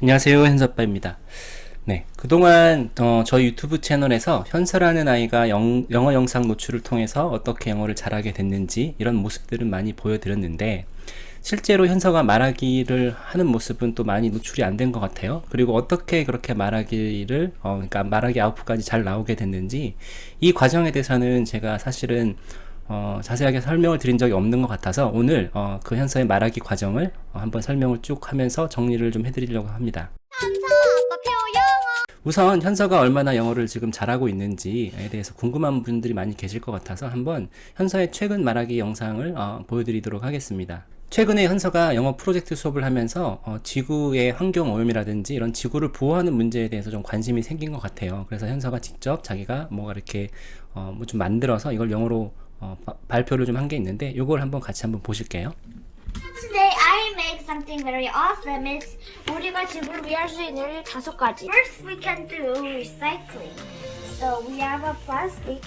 안녕하세요 현서빠입니다. 네, 그동안 어, 저희 유튜브 채널에서 현서라는 아이가 영, 영어 영상 노출을 통해서 어떻게 영어를 잘하게 됐는지 이런 모습들을 많이 보여드렸는데 실제로 현서가 말하기를 하는 모습은 또 많이 노출이 안 된 것 같아요. 그리고 어떻게 그렇게 말하기를 어, 그러니까 말하기 아웃풋까지 잘 나오게 됐는지 이 과정에 대해서는 제가 사실은 어, 자세하게 설명을 드린 적이 없는 것 같아서 오늘 어, 그 현서의 말하기 과정을 어, 한번 설명을 쭉 하면서 정리를 좀 해드리려고 합니다. 우선 현서가 얼마나 영어를 지금 잘하고 있는지에 대해서 궁금한 분들이 많이 계실 것 같아서 한번 현서의 최근 말하기 영상을 어, 보여드리도록 하겠습니다. 최근에 현서가 영어 프로젝트 수업을 하면서 어, 지구의 환경 오염이라든지 이런 지구를 보호하는 문제에 대해서 좀 관심이 생긴 것 같아요. 그래서 현서가 직접 자기가 뭐가 이렇게 어, 뭐 좀 만들어서 이걸 영어로 어, 바- 발표를 좀 한 게 있는데 이걸 한번 같이 한번 보실게요. Today I made something very awesome. It's 우리가 지구를 위할 수 있는 다섯 가지. First, we can do recycling. So we have a plastic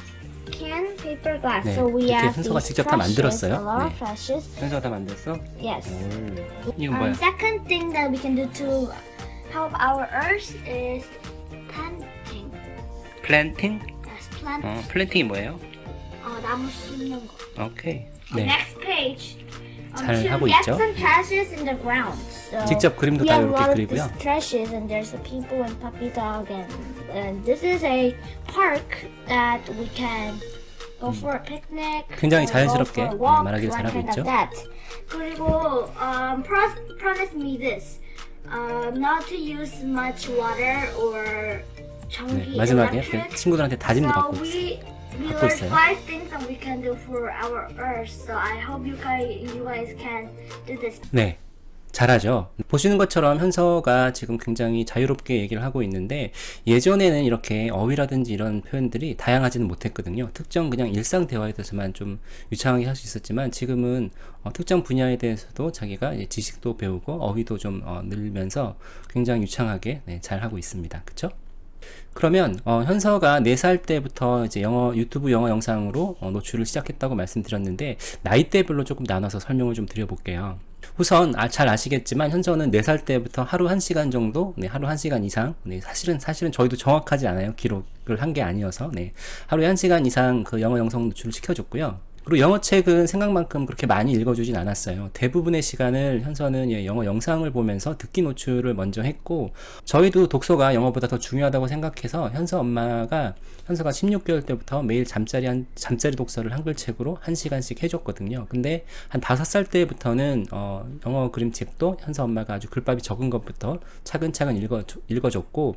can, paper, glass. 네, so we 이렇게 have 현서가 these 직접 다 trashes, 만들었어요. A lot of 네. trashes. 현서가 다 만들었어? Yes. 오, 이건 Um, 뭐야? second thing that we can do to help our Earth is planting. 플랜팅? Yes, plant. 어, 플랜팅이 뭐예요? 어, 나무 심는 거. 오케이. 네. Next page. Um, 잘 to 하고 get 있죠? some trashes in the ground. So 직접 그림도 we 다 have a 이렇게 lot of 그리고요. these trashes and there's the people and puppy dog and, and this is a park that we can go for a picnic. 음. 굉장히 or go 자연스럽게, for a walk, 네, 말하기를 one 잘하고 kind of 있죠? that. 그리고 um, pro- promise me this. Um, not to use much water or 전기 네, 마지막에 electric. 그 친구들한테 다짐도 So 받고 있어요. we learned 있어요. five things that we can do for our Earth. So I hope you guys you guys can do this. 네. 잘하죠. 보시는 것처럼 현서가 지금 굉장히 자유롭게 얘기를 하고 있는데 예전에는 이렇게 어휘라든지 이런 표현들이 다양하지는 못했거든요. 특정 그냥 일상 대화에 대해서만 좀 유창하게 할 수 있었지만 지금은 어, 특정 분야에 대해서도 자기가 지식도 배우고 어휘도 좀 어, 늘면서 굉장히 유창하게 네, 잘 하고 있습니다. 그렇죠? 그러면 어, 현서가 4살 때부터 이제 영어 유튜브 영어 영상으로 어, 노출을 시작했다고 말씀드렸는데 나이대별로 조금 나눠서 설명을 좀 드려볼게요. 우선 아, 잘 아시겠지만 현서는 4살 때부터 하루 1시간 정도, 네, 하루 1시간 이상, 네, 사실은 사실은 저희도 정확하지 않아요. 기록을 한 게 아니어서 네, 하루에 1시간 이상 그 영어 영상 노출을 시켜줬고요. 그리고 영어 책은 생각만큼 그렇게 많이 읽어주진 않았어요. 대부분의 시간을 현서는 예, 영어 영상을 보면서 듣기 노출을 먼저 했고, 저희도 독서가 영어보다 더 중요하다고 생각해서 현서 엄마가 현서가 16개월 때부터 매일 잠자리 한, 잠자리 독서를 한글책으로 1시간씩 해줬거든요. 근데 한 5살 때부터는 어, 영어 그림책도 현서 엄마가 아주 글밥이 적은 것부터 차근차근 읽어, 읽어줬고,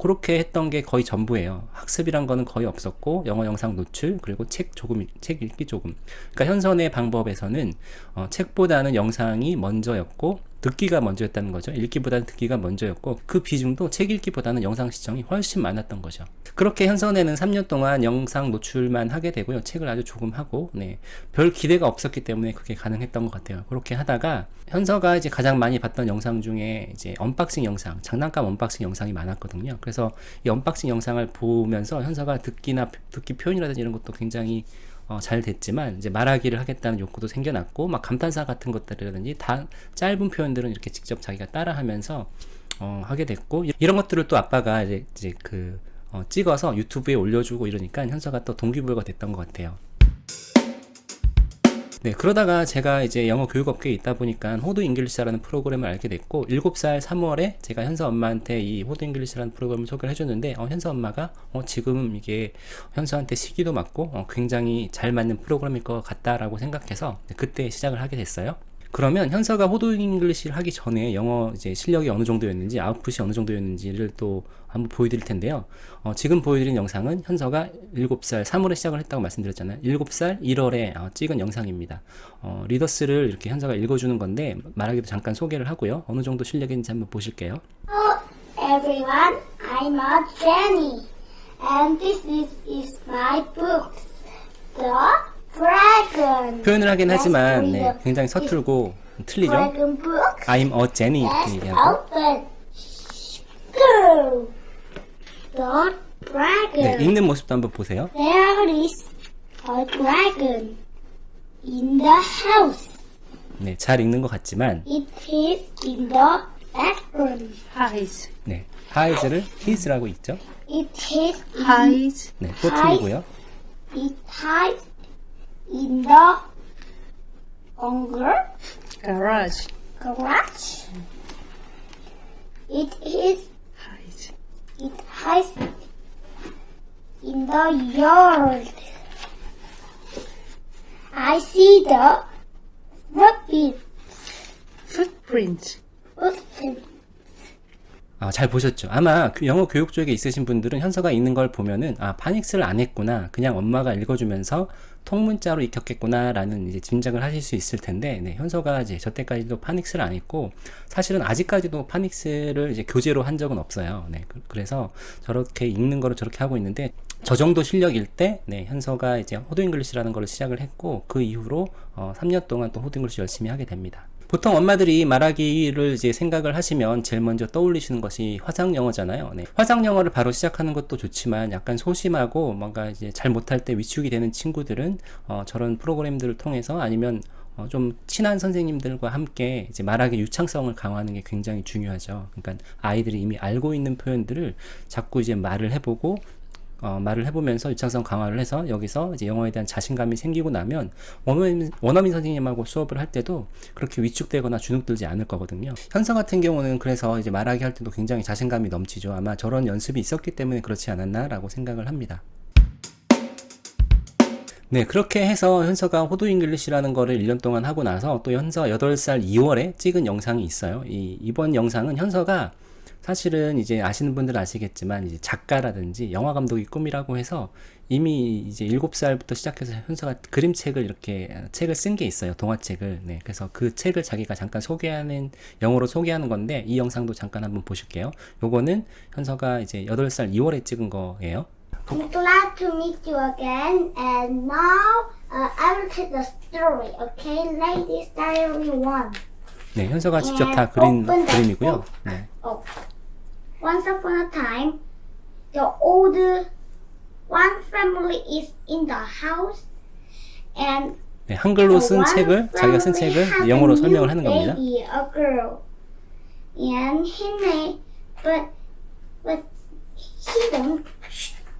그렇게 했던 게 거의 전부예요. 학습이란 거는 거의 없었고 영어 영상 노출 그리고 책 조금 책 읽기 조금. 그러니까 현선의 방법에서는 어, 책보다는 영상이 먼저였고 듣기가 먼저였다는 거죠. 읽기보다는 듣기가 먼저였고 그 비중도 책 읽기보다는 영상 시청이 훨씬 많았던 거죠. 그렇게 현선에는 3년 동안 영상 노출만 하게 되고요. 책을 아주 조금 하고 네. 별 기대가 없었기 때문에 그게 가능했던 것 같아요. 그렇게 하다가 현서가 이제 가장 많이 봤던 영상 중에 이제 언박싱 영상, 장난감 언박싱 영상이 많았거든요. 그래서 이 언박싱 영상을 보면서 현서가 듣기나 듣기 표현이라든지 이런 것도 굉장히 어, 잘 됐지만 이제 말하기를 하겠다는 욕구도 생겨났고 막 감탄사 같은 것들이라든지 다 짧은 표현들은 이렇게 직접 자기가 따라하면서 어, 하게 됐고 이- 이런 것들을 또 아빠가 이제, 이제 그 어, 찍어서 유튜브에 올려주고 이러니까 현서가 또 동기부여가 됐던 것 같아요. 네, 그러다가 제가 이제 영어 교육 업계에 있다 보니까 호두 잉글리시라는 프로그램을 알게 됐고, 7살 3월에 제가 현서 엄마한테 이 호두 잉글리시라는 프로그램을 소개를 해줬는데, 어, 현서 엄마가, 어, 지금 이게 현서한테 시기도 맞고, 어, 굉장히 잘 맞는 프로그램일 것 같다라고 생각해서 네, 그때 시작을 하게 됐어요. 그러면 현서가 호두 잉글리시를 하기 전에 영어 이제 실력이 어느 정도였는지 아웃풋이 어느 정도였는지를 또 한번 보여드릴 텐데요. 어, 지금 보여드린 영상은 현서가 7살 3월에 시작을 했다고 말씀드렸잖아요. 7살 1월에 어, 찍은 영상입니다. 어, 리더스를 이렇게 현서가 읽어주는 건데 말하기도 잠깐 소개를 하고요. 어느 정도 실력인지 한번 보실게요. Everyone, I'm a Jenny, and this is, is my book, The Dragon. 표현을 하긴 하지만 네, 굉장히. 서툴고 틀리죠. Dragon book. I'm a Jenny 이렇게 Let's 얘기하고 open. Go. The dragon. 네, 읽는 모습도 한번 보세요. There is a dragon in the house. 네, 잘 읽는 것 같지만 It is in the Aspen. Highs. 네, highs를 his라고 있죠. It is Highs. 네, 또 틀리고요. it hides in the bunker Garage. garage. It is Highs. it hides in the yard. I see the rabbit Footprint. footprint. 아, 잘 보셨죠? 아마 그 영어 교육 쪽에 있으신 분들은 현서가 있는 걸 보면은 아 파닉스를 안 했구나 그냥 엄마가 읽어주면서 통문자로 익혔겠구나라는 이제 짐작을 하실 수 있을 텐데 네, 현서가 이제 저 때까지도 파닉스를 안 했고 사실은 아직까지도 파닉스를 이제 교재로 한 적은 없어요. 네, 그- 그래서 저렇게 읽는 거를 저렇게 하고 있는데 저 정도 실력일 때 네, 현서가 이제 호드 잉글리시라는 걸 시작을 했고 그 이후로 어, 3년 동안 또 호드 잉글리시 열심히 하게 됩니다. 보통 엄마들이 말하기를 이제 생각을 하시면 제일 먼저 떠올리시는 것이 화상 영어잖아요. 네. 화상 영어를 바로 시작하는 것도 좋지만 약간 소심하고 뭔가 이제 잘 못할 때 위축이 되는 친구들은 어, 저런 프로그램들을 통해서 아니면 어, 좀 친한 선생님들과 함께 이제 말하기 유창성을 강화하는 게 굉장히 중요하죠. 그러니까 아이들이 이미 알고 있는 표현들을 자꾸 이제 말을 해보고 어, 말을 해보면서 유창성 강화를 해서 여기서 이제 영어에 대한 자신감이 생기고 나면 원어민, 원어민 선생님하고 수업을 할 때도 그렇게 위축되거나 주눅들지 않을 거거든요. 현서 같은 경우는 그래서 이제 말하기 할 때도 굉장히 자신감이 넘치죠. 아마 저런 연습이 있었기 때문에 그렇지 않았나라고 생각을 합니다. 네, 그렇게 해서 현서가 호두 잉글리시라는 거를 1년 동안 하고 나서 또 현서 8살 2월에 찍은 영상이 있어요. 이, 이번 영상은 현서가 사실은 이제 아시는 분들 은 아시겠지만 이제 작가라든지 영화 감독이 꿈이라고 해서 이미 이제 7살부터 시작해서 현서가 그림책을 이렇게 책을 쓴 게 있어요. 동화책을. 네. 그래서 그 책을 자기가 잠깐 소개하는 영어로 소개하는 건데 이 영상도 잠깐 한번 보실게요. 요거는 현서가 이제 8살 2월에 찍은 거예요. I'm glad to meet you again, and now uh, I will tell the story. Okay, Ladies Diary One. 네, 현서가 직접 네, 다 그린 그림이고요. 네. Oh, once upon a time, the old one family is in the house, and 네, 한글로 쓴 책을 자기가 쓴 책을 영어로 설명을 하는 겁니다. Baby, a girl, and he made, but but he don't.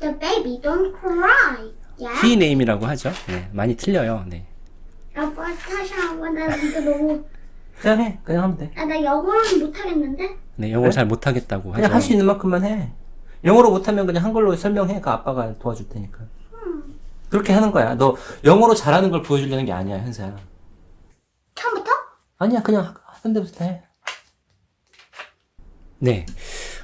The baby don't cry. Yeah. 히 네임이라고 하죠. 네, 많이 틀려요. 네. 아빠 다시 한번 나 이거 너무 그냥 해. 그냥 하면 돼. 아, 나 영어는 못하겠는데? 네, 영어 그래? 잘 못하겠다고 그냥 하죠. 할수 있는 만큼만 해. 영어로 못하면 그냥 한글로 설명해. 그 아빠가 도와줄 테니까. 그렇게 하는 거야. 너 영어로 잘하는 걸 보여주려는 게 아니야, 현서야. 처음부터? 아니야, 그냥 하던 데부터 해. 네.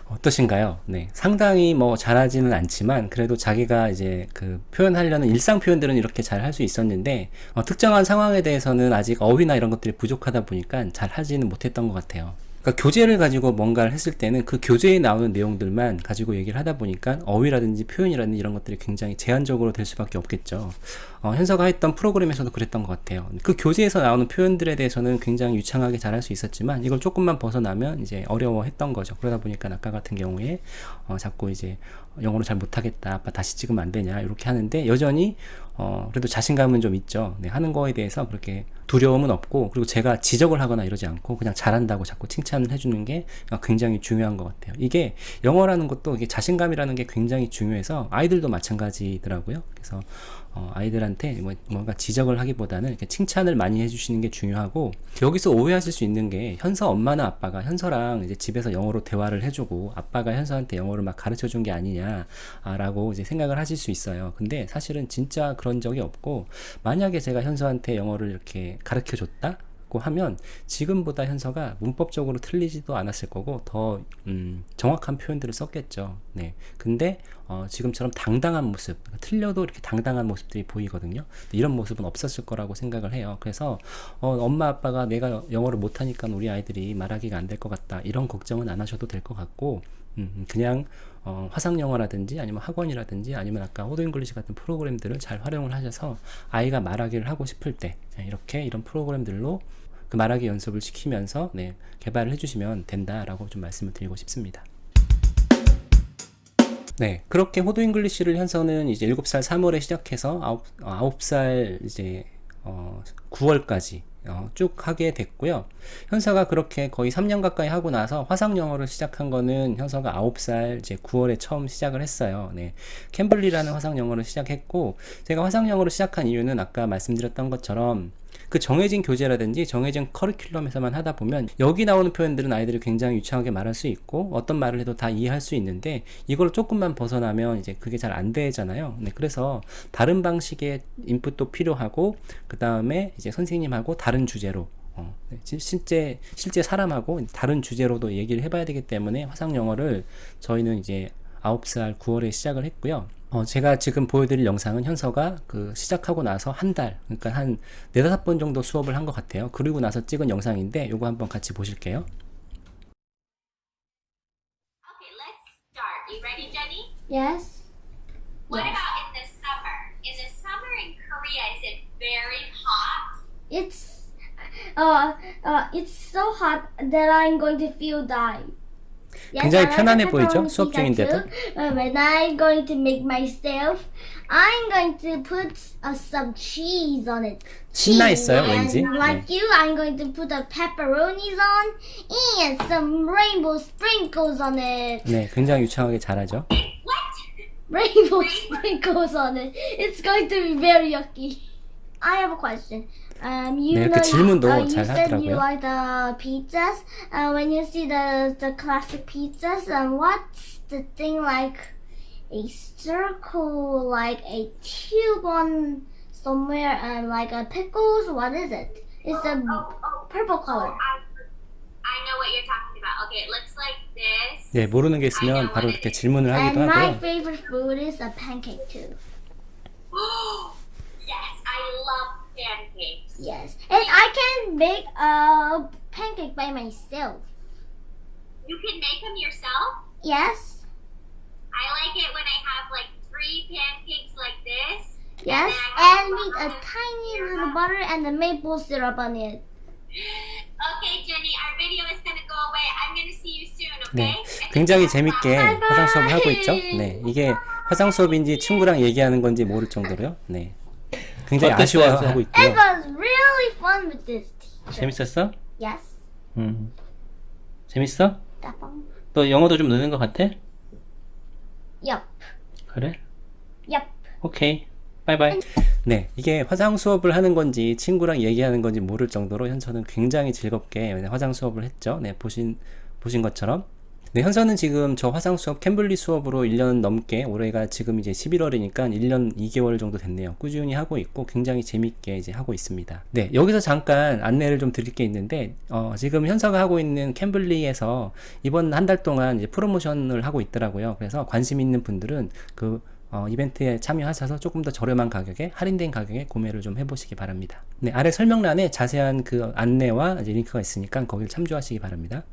어떠신가요? 네. 상당히 뭐 잘하지는 않지만 그래도 자기가 이제 그 표현하려는 일상 표현들은 이렇게 잘 할 수 있었는데 어, 특정한 상황에 대해서는 아직 어휘나 이런 것들이 부족하다 보니까 잘 하지는 못했던 것 같아요. 그러니까 교재를 가지고 뭔가를 했을 때는 그 교재에 나오는 내용들만 가지고 얘기를 하다 보니까 어휘라든지 표현이라든지 이런 것들이 굉장히 제한적으로 될 수밖에 없겠죠. 어, 현서가 했던 프로그램에서도 그랬던 것 같아요. 그 교재에서 나오는 표현들에 대해서는 굉장히 유창하게 잘할 수 있었지만 이걸 조금만 벗어나면 이제 어려워했던 거죠. 그러다 보니까 아까 같은 경우에 어, 자꾸 이제 영어로 잘 못하겠다. 아빠 다시 찍으면 안 되냐. 이렇게 하는데 여전히 어, 그래도 자신감은 좀 있죠. 네, 하는 거에 대해서 그렇게 두려움은 없고 그리고 제가 지적을 하거나 이러지 않고 그냥 잘한다고 자꾸 칭찬을 해주는 게 어, 굉장히 중요한 것 같아요. 이게 영어라는 것도 이게 자신감이라는 게 굉장히 중요해서 아이들도 마찬가지더라고요. 그래서 어, 아이들한테 뭐, 뭔가 지적을 하기보다는 이렇게 칭찬을 많이 해주시는 게 중요하고 여기서 오해하실 수 있는 게 현서 엄마나 아빠가 현서랑 이제 집에서 영어로 대화를 해주고 아빠가 현서한테 영어를 막 가르쳐 준 게 아니냐라고 이제 생각을 하실 수 있어요. 근데 사실은 진짜 그런 적이 없고 만약에 제가 현서한테 영어를 이렇게 가르쳐 줬다? 고 하면 지금보다 현서가 문법적으로 틀리지도 않았을 거고 더 음, 정확한 표현들을 썼겠죠. 네. 근데 어, 지금처럼 당당한 모습, 그러니까 틀려도 이렇게 당당한 모습들이 보이거든요. 이런 모습은 없었을 거라고 생각을 해요. 그래서 어, 엄마 아빠가 내가 영어를 못하니까 우리 아이들이 말하기가 안 될 것 같다 이런 걱정은 안 하셔도 될 것 같고 음, 그냥 어, 화상 영어라든지 아니면 학원이라든지 아니면 아까 호드 잉글리시 같은 프로그램들을 잘 활용을 하셔서 아이가 말하기를 하고 싶을 때 네, 이렇게 이런 프로그램들로 그 말하기 연습을 시키면서 네, 개발을 해주시면 된다라고 좀 말씀을 드리고 싶습니다. 네, 그렇게 호두 잉글리시를 현서는 이제 7살 3월에 시작해서 9, 9살 이제 어, 9월까지 어, 쭉 하게 됐고요. 현서가 그렇게 거의 3년 가까이 하고 나서 화상 영어를 시작한 거는 현서가 9살 이제 9월에 처음 시작을 했어요. 네. 캠블리라는 화상 영어를 시작했고 제가 화상 영어를 시작한 이유는 아까 말씀드렸던 것처럼 그 정해진 교재라든지 정해진 커리큘럼에서만 하다 보면 여기 나오는 표현들은 아이들이 굉장히 유창하게 말할 수 있고 어떤 말을 해도 다 이해할 수 있는데 이걸 조금만 벗어나면 이제 그게 잘 안 되잖아요. 네, 그래서 다른 방식의 인풋도 필요하고 그 다음에 이제 선생님하고 다른 주제로 어, 네, 실- 실제 실제 사람하고 다른 주제로도 얘기를 해봐야 되기 때문에 화상 영어를 저희는 이제 9살 9월에 시작을 했고요. 어, 제가 지금 보여드릴 영상은 현서가 그 시작하고 나서 한 달, 그러니까 한 네다섯 번 정도 수업을 한 것 같아요. 그리고 나서 찍은 영상인데 요거 한번 같이 보실게요. Okay, let's start. You ready, Jenny? Yes. What Yes. about in the summer? In the summer in Korea, is it very hot? It's uh uh it's so hot that I'm going to feel die. 굉장히 편안해 보이죠? 수업 중인데도? Uh, when I'm going to make myself, I'm going to put uh, some cheese on it. 신나. 있어요, 왠지. And like you, I'm going to put the pepperonis on and some rainbow sprinkles on it. 네, 굉장히 유창하게 잘하죠. What? Rainbow sprinkles on it. It's going to be very yucky. I have a question. Um, you 네, know, 그 질문도 uh, you 잘 said you 하더라고요. like the pizzas. Uh, when you see the the classic pizzas, um, what's the thing like a circle, like a tube on somewhere, and like a pickles? What is it? It's a Oh, oh, purple oh, color. I, I know what you're talking about. Okay, it looks like this. 네, 모르는 게 있으면 바로 이렇게 질문을 하기도 And my 하고요. favorite food is a pancake too. yes, I love pancakes. Yes, and I can make a pancake by myself. You can make them yourself. Yes, I like it when I have like three pancakes like this. yes, and with a tiny little butter and the maple syrup on it. Okay, Jenny, our video is gonna go away. I'm gonna see you soon, 네, okay? 굉장히 재밌게. 화상 수업을 하고 있죠. 네, 이게 화상 수업인지 친구랑 얘기하는 건지 모를 정도로요. 네, 굉장히 어땠어요, 아쉬워하고 It 있고요. was really fun with this teacher. 재밌었어? Yes, 음, 재밌어? 따봉. 너 영어도 좀 느는 것 같아? Yup, 그래? yup. 오케이. 바이바이. 네, 이게 화상 수업을 하는 건지 친구랑 얘기하는 건지 모를 정도로 현서는 굉장히 즐겁게 화상 수업을 했죠. 네, 보신 보신 것처럼. 네, 현서는 지금 저 화상 수업 캠블리 수업으로 1년 넘게 올해가 지금 이제 11월이니까 1년 2개월 정도 됐네요. 꾸준히 하고 있고 굉장히 재밌게 이제 하고 있습니다. 네, 여기서 잠깐 안내를 좀 드릴 게 있는데 어, 지금 현서가 하고 있는 캠블리에서 이번 한 달 동안 이제 프로모션을 하고 있더라고요. 그래서 관심 있는 분들은 그 어, 이벤트에 참여하셔서 조금 더 저렴한 가격에 할인된 가격에 구매를 좀 해보시기 바랍니다. 네, 아래 설명란에 자세한 그 안내와 린크가 있으니까 거기를 참조하시기 바랍니다.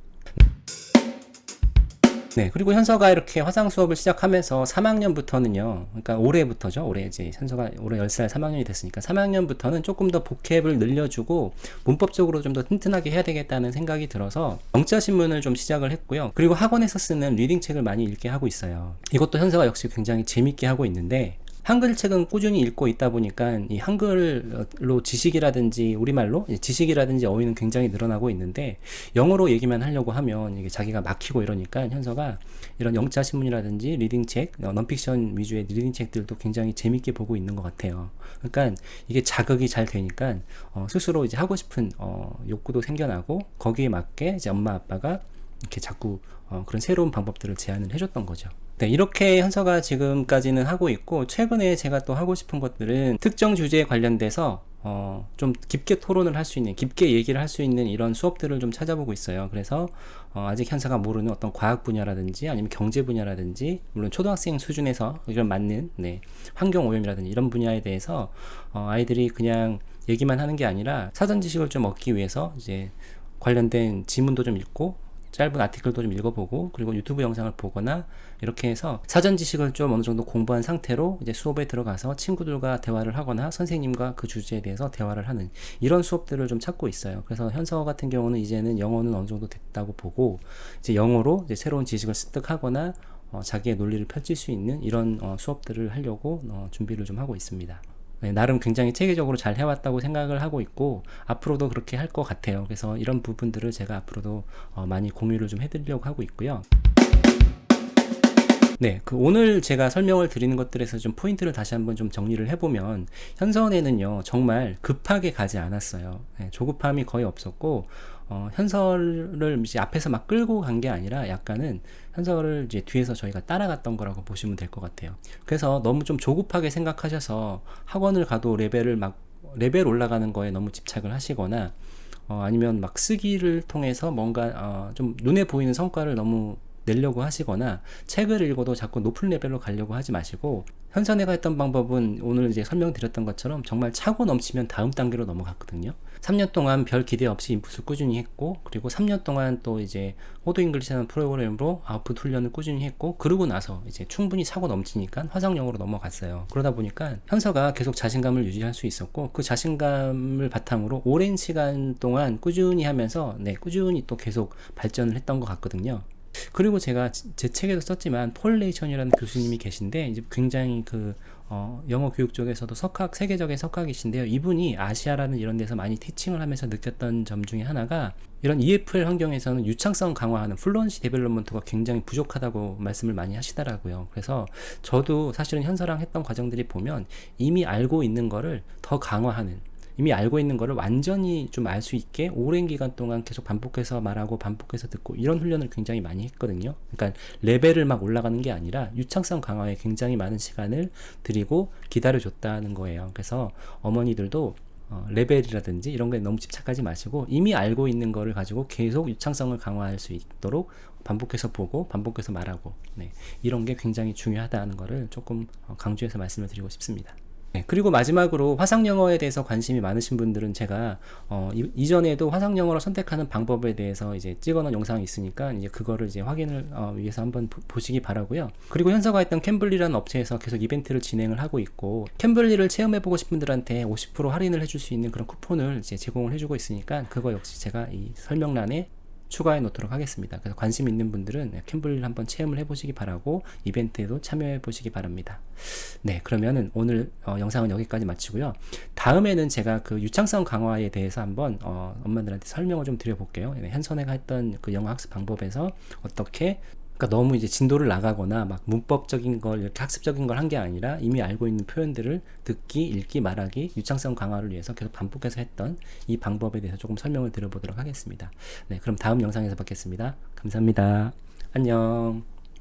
네, 그리고 현서가 이렇게 화상 수업을 시작하면서 3학년부터는요, 그러니까 올해부터죠, 올해 이제 현서가 올해 10살 3학년이 됐으니까 3학년부터는 조금 더 복습을 늘려주고 문법적으로 좀 더 튼튼하게 해야 되겠다는 생각이 들어서 영자 신문을 좀 시작을 했고요. 그리고 학원에서 쓰는 리딩 책을 많이 읽게 하고 있어요. 이것도 현서가 역시 굉장히 재밌게 하고 있는데 한글 책은 꾸준히 읽고 있다 보니까 이 한글로 지식이라든지 우리말로 지식이라든지 어휘는 굉장히 늘어나고 있는데 영어로 얘기만 하려고 하면 이게 자기가 막히고 이러니까 현서가 이런 영자 신문이라든지 리딩 책, 어, 넌픽션 위주의 리딩 책들도 굉장히 재밌게 보고 있는 것 같아요. 그러니까 이게 자극이 잘 되니까 어, 스스로 이제 하고 싶은 어, 욕구도 생겨나고 거기에 맞게 이제 엄마 아빠가 이렇게 자꾸 어, 그런 새로운 방법들을 제안을 해줬던 거죠. 네, 이렇게 현서가 지금까지는 하고 있고, 최근에 제가 또 하고 싶은 것들은 특정 주제에 관련돼서, 어, 좀 깊게 토론을 할 수 있는, 깊게 얘기를 할 수 있는 이런 수업들을 좀 찾아보고 있어요. 그래서, 어, 아직 현서가 모르는 어떤 과학 분야라든지 아니면 경제 분야라든지, 물론 초등학생 수준에서 이런 맞는, 네, 환경 오염이라든지 이런 분야에 대해서, 어, 아이들이 그냥 얘기만 하는 게 아니라 사전 지식을 좀 얻기 위해서 이제 관련된 지문도 좀 읽고, 짧은 아티클도 좀 읽어보고 그리고 유튜브 영상을 보거나 이렇게 해서 사전 지식을 좀 어느 정도 공부한 상태로 이제 수업에 들어가서 친구들과 대화를 하거나 선생님과 그 주제에 대해서 대화를 하는 이런 수업들을 좀 찾고 있어요. 그래서 현서 같은 경우는 이제는 영어는 어느 정도 됐다고 보고 이제 영어로 이제 새로운 지식을 습득하거나 어, 자기의 논리를 펼칠 수 있는 이런 어, 수업들을 하려고 어, 준비를 좀 하고 있습니다. 네, 나름 굉장히 체계적으로 잘 해왔다고 생각을 하고 있고 앞으로도 그렇게 할 것 같아요. 그래서 이런 부분들을 제가 앞으로도 어, 많이 공유를 좀 해드리려고 하고 있고요. 네, 그 오늘 제가 설명을 드리는 것들에서 좀 포인트를 다시 한번 좀 정리를 해보면 현선에는요 정말 급하게 가지 않았어요. 네, 조급함이 거의 없었고 어, 현설을 이제 앞에서 막 끌고 간 게 아니라 약간은 현설을 이제 뒤에서 저희가 따라갔던 거라고 보시면 될 것 같아요. 그래서 너무 좀 조급하게 생각하셔서 학원을 가도 레벨을 막 레벨 올라가는 거에 너무 집착을 하시거나 어, 아니면 막 쓰기를 통해서 뭔가 어, 좀 눈에 보이는 성과를 너무 내려고 하시거나 책을 읽어도 자꾸 높은 레벨로 가려고 하지 마시고 현선회가 했던 방법은 오늘 이제 설명드렸던 것처럼 정말 차고 넘치면 다음 단계로 넘어갔거든요. 3년 동안 별 기대 없이 인풋을 꾸준히 했고 그리고 3년 동안 또 이제 호드 잉글리시라는 프로그램으로 아웃풋 훈련을 꾸준히 했고 그러고 나서 이제 충분히 차고 넘치니까 화상영어로 넘어갔어요. 그러다 보니까 현서가 계속 자신감을 유지할 수 있었고 그 자신감을 바탕으로 오랜 시간 동안 꾸준히 하면서 네 꾸준히 또 계속 발전을 했던 것 같거든요. 그리고 제가 지- 제 책에도 썼지만 폴 레이션이라는 교수님이 계신데 이제 굉장히 그 어, 영어 교육 쪽에서도 석학 세계적인 석학이신데요. 이분이 아시아라는 이런 데서 많이 티칭을 하면서 느꼈던 점 중에 하나가 이런 EFL 환경에서는 유창성 강화하는 플루언시 데벨롭먼트가 굉장히 부족하다고 말씀을 많이 하시더라고요. 그래서 저도 사실은 현서랑 했던 과정들이 보면 이미 알고 있는 거를 더 강화하는 이미 알고 있는 거를 완전히 좀 알 수 있게 오랜 기간 동안 계속 반복해서 말하고 반복해서 듣고 이런 훈련을 굉장히 많이 했거든요. 그러니까 레벨을 막 올라가는 게 아니라 유창성 강화에 굉장히 많은 시간을 들이고 기다려줬다는 거예요. 그래서 어머니들도 어, 레벨이라든지 이런 거에 너무 집착하지 마시고 이미 알고 있는 거를 가지고 계속 유창성을 강화할 수 있도록 반복해서 보고 반복해서 말하고 네, 이런 게 굉장히 중요하다는 거를 조금 어, 강조해서 말씀을 드리고 싶습니다. 네, 그리고 마지막으로 화상 영어에 대해서 관심이 많으신 분들은 제가 어, 이, 전에도 화상 영어를 선택하는 방법에 대해서 이제 찍어놓은 영상이 있으니까 이제 그거를 이제 확인을 어, 위해서 한번 보, 보시기 바라고요. 그리고 현서가 했던 캠블리라는 업체에서 계속 이벤트를 진행을 하고 있고 캠블리를 체험해보고 싶은 분들한테 50% 할인을 해줄 수 있는 그런 쿠폰을 이제 제공을 해주고 있으니까 그거 역시 제가 이 설명란에 추가해 놓도록 하겠습니다. 그래서 관심 있는 분들은 캠블리를 한번 체험을 해 보시기 바라고 이벤트에도 참여해 보시기 바랍니다. 네, 그러면은 오늘 어, 영상은 여기까지 마치고요. 다음에는 제가 그 유창성 강화에 대해서 한번 어, 엄마들한테 설명을 좀 드려볼게요. 네, 현선애가 했던 그 영어 학습 방법에서 어떻게 그러니까 너무 이제 진도를 나가거나 막 문법적인 걸 학습적인 걸 한 게 아니라 이미 알고 있는 표현들을 듣기, 읽기, 말하기, 유창성 강화를 위해서 계속 반복해서 했던 이 방법에 대해서 조금 설명을 드려보도록 하겠습니다. 네, 그럼 다음 영상에서 뵙겠습니다. 감사합니다. 안녕.